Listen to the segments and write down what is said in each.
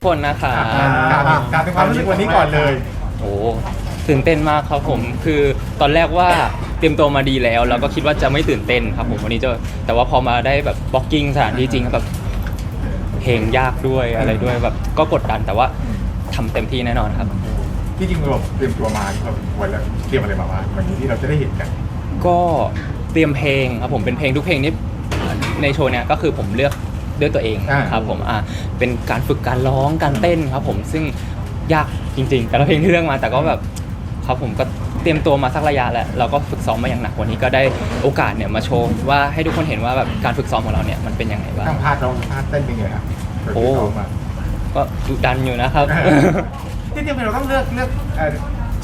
ทุกคนนะคะการการเป็นความรู้สึกวันนี้ก่อนเลย โอ้ตื่นเต้นมากครับผมคือตอนแรกว่าเตรียมตัวมาดีแล้ว แล้วก็คิดว่าจะไม่ตื่นเต้นครับผมวันนี้จะแต่ว่าพอมาได้แบบบล็อกกิ้งสถานที่จริงแบบเพลงยากด้วยอะไรด้วยแบบก็กดดันแต่ว่าทำเต็มที่แน่นอนครับ ที่จริงเราเตรียมตัวมานี่เราวันแล้วเตรียมอะไรมาบ้างวันนี้ที่เราจะได้เห็นกัน ก็เตรียมเพลงครับผมเป็นเพลงทุกเพลงนี้ในโชว์เนี่ยก็คือผมเลือก ด้วยตัวเองอ่า ครับผมอ่าเป็นการฝึกการร้องการเต้นครับผมซึ่งยากจริง ๆ แต่ละเพลงที่เลือกมาแต่ก็แบบครับผมก็เตรียมตัวมาสักระยะแหละเราก็ฝึกซ้อมมาอย่างหนักวันนี้ก็ได้โอกาสเนี่ยมาโชว์ว่าให้ทุกคนเห็นว่าแบบการฝึกซ้อมของเราเนี่ยมันเป็นยังไงบ้าง ทั้งพาร์ทร้องพาร์ทเต้นเป็นไงครับโอ้มา ก็ดุดันอยู่นะครับที่จริงๆเราต้องเลือกเลือก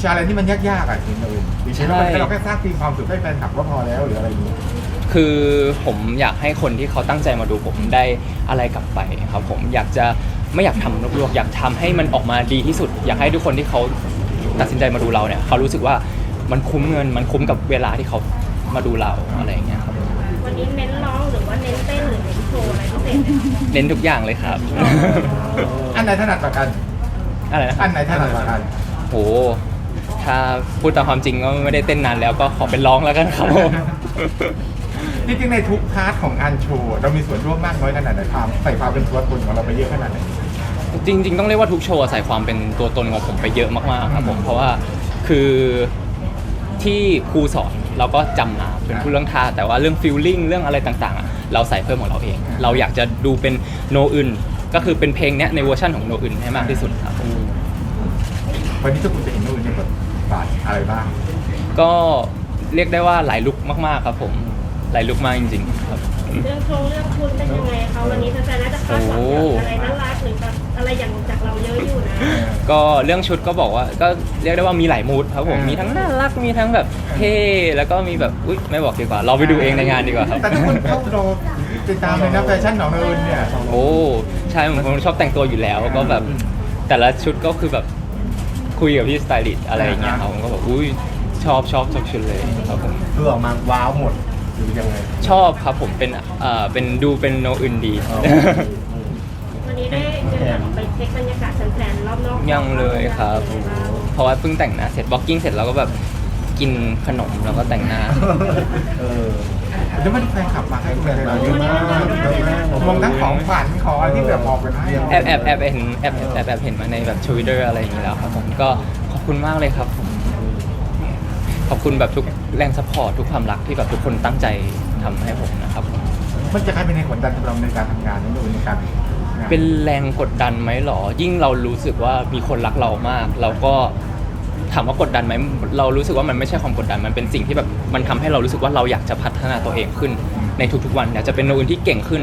ชาเลนที่มันยากๆอะจริงเลยดิฉันว่าใช่ เราแค่สร้างทีมความสุขให้แฟนคลับก็พอแล้วหรืออะไรอย่างนี้ คือผมอยากให้คนที่เขาตั้งใจมาดูผมได้อะไรกลับไปครับผมอยากจะไม่อยากทำลวกๆอยากทำให้มันออกมาดีที่สุด อยากให้ทุกคนที่เขาตัดสินใจมาดูเราเนี่ยเขารู้สึกว่ามันคุ้มเงินมันคุ้มกับเวลาที่เขามาดูเราอะไรอย่างเงี้ยครับวันนี้เน้นร้องหรือว่าเน้นเต้นหรือเน้นโชว์อะไรพิเศษไหมคะเน้นทุกอย่างเลยครับ อันไหนถนัดกว่ากัน อะไรนะอันไหนถนัดกว่ากัน โหถ้าพูดตามความจริงก็ไม่ได้เต้นนานแล้วก็ขอเป็นร้องแล้วกันครับผม จริงๆในทุกพาร์ทของงานโชว์เรามีส่วนร่วมมากน้อยขนาดไหนความใส่ความเป็นตัวตนของเราไปเยอะขนาดไหน จริง ๆ ต้องเรียกว่าทุกโชว์ใส่ความเป็นตัวตนของผมไปเยอะมากๆครับผมเพราะว่าคือที่ครูสอนเราก็จำมาเป็นผู้เรื่องท่าแต่ว่าเรื่องฟิลลิ่งเรื่องอะไรต่างๆอะเราใส่เพิ่มของเราเอง เราอยากจะดูเป็นโนอื่นก็คือเป็นเพลงเนี้ยในเวอร์ชันของโนอื่นให้มากที่สุดครับ วันนี้ทุกคนจะเห็นนู่นในบทบาทอะไรบ้าง ก็เรียกได้ว่าหลายลุกมากๆครับผม หลายลุกมากจริงๆครับ เรื่องโชว์เรื่องคุณเป็นยังไงคะวันนี้แฟนๆน่าจะคาดหวังจากอะไรน่ารักหรือแบบอะไรอย่างจากเราเยอะอยู่นะก็เรื่องชุดก็บอกว่าก็เรียกได้ว่ามีหลายมูดครับผมอ่ามีมีทั้งน่ารักมีทั้งแบบเท่แล้วก็มีแบบอุ้ยไม่บอกดีกว่า เราไปดูเองในงานดีกว่าครับ แต่ทุกคนเข้ารอติดตามเลยนะแฟชั่นของเราเนี่ยโอ้ใช่ผมผมชอบแต่งตัวอยู่แล้วก็แบบแต่ละชุดก็คือแบบคุยกับพี่สไตลิสต์อะไรอย่างเงี้ยครับผมก็แบบอุ้ยชอบชอบทุกชุดเลยครับผมคือออกมาว้าวหมด หรือยังไงชอบครับผมเป็นเอ่อเป็นดูเป็นโนอื่นดีวันนี้ได้เดินทางออกไปเช็คบรรยากาศแฟนๆรอบนอกยังเลยครับเพราะว่าเพิ่งแต่งหน้าเสร็จบล็อกกิ้งเสร็จแล้วก็แบบกินขนมแล้วก็แต่งหน้า เออจะไม่ได้แฟนขับมาให้แฟนเราเยอะมากเยอะมากรวมทั้งของขวัญของอะไรที่แบบออกกันให้แอบแอบแอบเห็นแอบแอบแอบแอบเห็นมาในแบบทวิตเตอร์อะไรอย่างนี้แล้วครับผมก็ขอบคุณมากเลยครับผม ขอบคุณแบบทุกแรงซัพพอร์ตทุกความรักที่แบบทุกคนตั้งใจทำให้ผมนะครับผมมันจะกลายเป็นในกดดันสำหรับในการทำงานนั่นเองในการงานเป็นแรงกดดันไหมหรอ ยิ่งเรารู้สึกว่ามีคนรักเรามาก เราก็ถามว่ากดดันไหมเรารู้สึกว่ามันไม่ใช่ความกดดัน มันเป็นสิ่งที่แบบมันทำให้เรารู้สึกว่าเราอยากจะพัฒนาตัวเองขึ้น ในทุกๆวันอยากจะเป็นโนอื่นที่เก่งขึ้น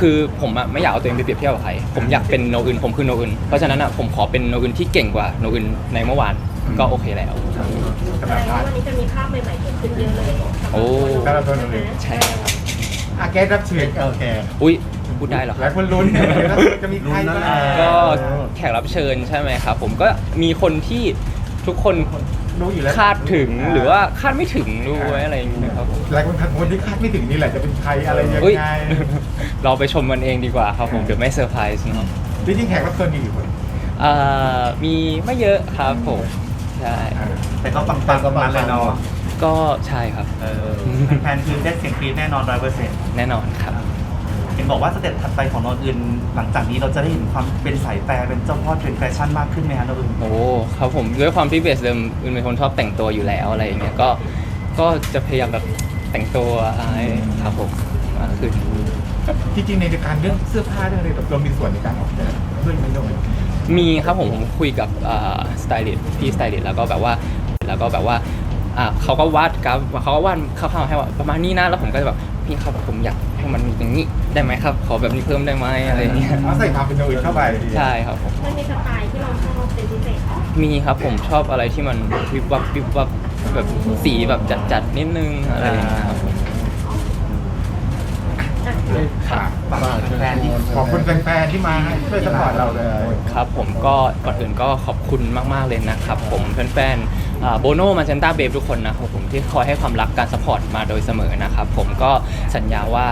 คือผมอะไม่อยากเอาตัวเองไปเปรียบเทียบกับใคร ผมอยากเป็นโนอื่น ผมคือโนอื่น เพราะฉะนั้นอะผมขอเป็นโนอื่นที่เก่งกว่าโนอื่นในเมื่อวานก็โอเคแล้วสำหแสรับด งว่าพาร์ทวันนี้จะมีภาพใหม่ๆเกิดขึ้นเยอะเลยโอ้ สำหรับตัวเราเอง ใช่ครับอาแกสรับเชิญโอเคอุ้ยพูดได้เหรอคหรัลาบ ยคนลุ้นจะมีใครบ้างก็แขกรับเชิญใช่ไหมครับ ผมก็มีคนที่ทุกคนรู้อยู่แล้วคาดถึงหรือว่าคาดไม่ถึงด้วยอะไรอย่างเงี้ยครับผมหลายคนคนที่คาดไม่ถึงนี่แหละจะเป็นใครอะไรยังอุ้ย ไง เราไปชมกันเองดีกว่าครับผมเดี๋ยวไม่เซอร์ไพรส์เนาะจริงๆแขกรับเชิญมีกี่คนเอ่อมีไม่เยอะครับผมใช่ แต่ก็ปังปังๆมาเลยเนาะก็ใช่ครับ เออแฟนๆคือได้เสียงกรี๊ดแน่นอนร้อยเปอร์เซ็นต์แน่นอนครับ เห็นบอกว่าสเต็ปถัดไปของโนนอื่น หลังจากนี้เราจะได้เห็นความเป็นสายแฟร์เป็นเจ้าพ่อเทรนด์แฟชั่นมากขึ้นไหมฮะโนนอื่น โอ้ครับผมด้วยความที่เบสเดิมอื่นเป็นคนชอบแต่งตัวอยู่แล้วอะไรอย่างเงี้ยก็ก็จะพยายามแบบแต่งตัวให้ครับผมมากขึ้น จริงๆในการเรื่องเสื้อผ้าเรื่องอะไรแบบเรามีส่วนในการออกแบบด้วยไหมโดยมีครับผมผมคุยกับสไตลิสต์พี่สไตลิสต์แล้วก็แบบว่า แล้วก็แบบว่าอ่าเขาก็วาดกราฟเขาก็วาดคร่าวๆให้ว่าประมาณนี้นะแล้วผมก็จะแบบพี่ครับผมอยากให้มันมีอย่างนี้ได้ไหมครับ ขอแบบนี้เพิ่มได้ไหมอะไรอย่างเงี้ยเอาใส่ความเป็นโดยเข้าไปใช่ครับผมมันมีสไตล์ที่เราชอบเป็นพิเศษไหมมีครับผมชอบอะไรที่มันวิบวับวิบวับแบบสีแบบจัดๆนิดนึงอะไรอย่างเงี้ยครับผมค่ะฝากแฟนที่ขอบคุณแฟนๆที่มาให้ช่วยสปอร์ตเราเลย ครับผมก็ก่อนอื่นก็ขอบคุณมากๆเลยนะครับ ผมแฟนๆ โบโนมาเซนต้าเบฟทุกคนนะครับผมที่คอยให้ความรักการสปอร์ตมาโดยเสมอนะครับผมก็สัญญาว่า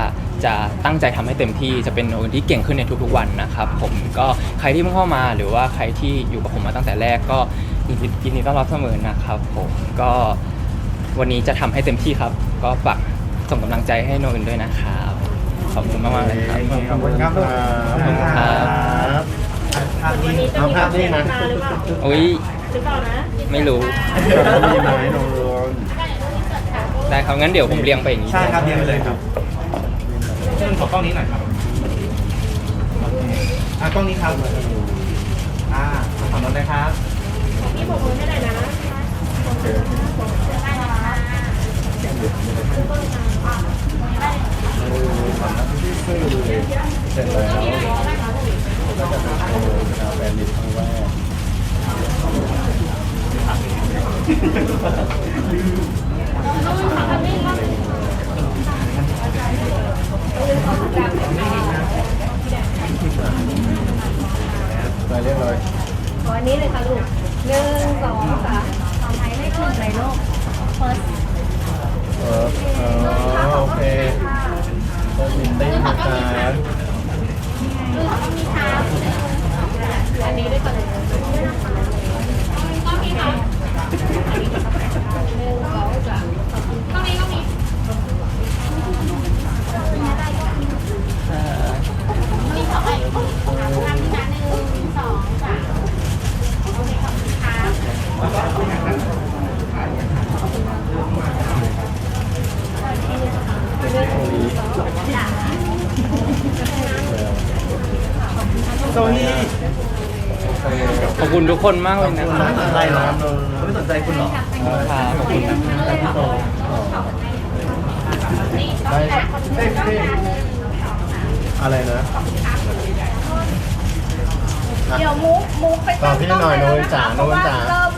จะตั้งใจทำให้เต็มที่จะเป็นโนอื่นที่เก่งขึ้นในทุกๆวันนะครับผมก็ใครที่เพิ่งเข้ามาหรือว่าใครที่อยู่กับผมมาตั้งแต่แรกก็ยินดียินดีต้อนรับเสมอนะครับผมก็วันนี้จะทำให้เต็มที่ครับ ก็ฝากส่งกำลังใจให้โนอื่นด้วยนะครับขอบคุณมากๆเลยครับขอบคุณครับขอบคุณครับภาพวันนี้นี้จะมีการเปลี่ยนตาหรือเปล่าอุ้ย หรือเปล่านะไม่รู้ มีไหมน้องรอนได้ครับงั้นเดี๋ยวผมเรียงไปอย่างนี้ ใช่ครับเรียนไปเลยครับเชิญขอกล้องนี้หน่อยครับโอเคอะกล้องนี้ครับอ่าขอบคุณนะครับพี่ผมมือให้หน่อยนะ เสร็จแล้วก็จะไปโชว์ชาวแฟนมิตรครั้งแรก ไปเรียบร้อย ขออันนี้เลยค่ะลูกหนึ่งสองสามทำไมไม่ขึ้นเลยลูก first เอออ๋อโอเค เปิดมิตติ้งนะครับอันนี้ด้วยกันเลยก็มีค่ะหนึ่งสองสามก็มีก็มี โซนี่ขอบคุณทุกคนมากเลยนะคไม่รับสนใจเหรอเขาไม่สนใจคุณเหรอครับขอบคุณครับได้อะไรนะเดี๋ยวมุกมุกไปตอบพี่หน่อยโน้ยจ๋าโน้ยจ๋า เริ่ม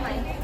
ไหม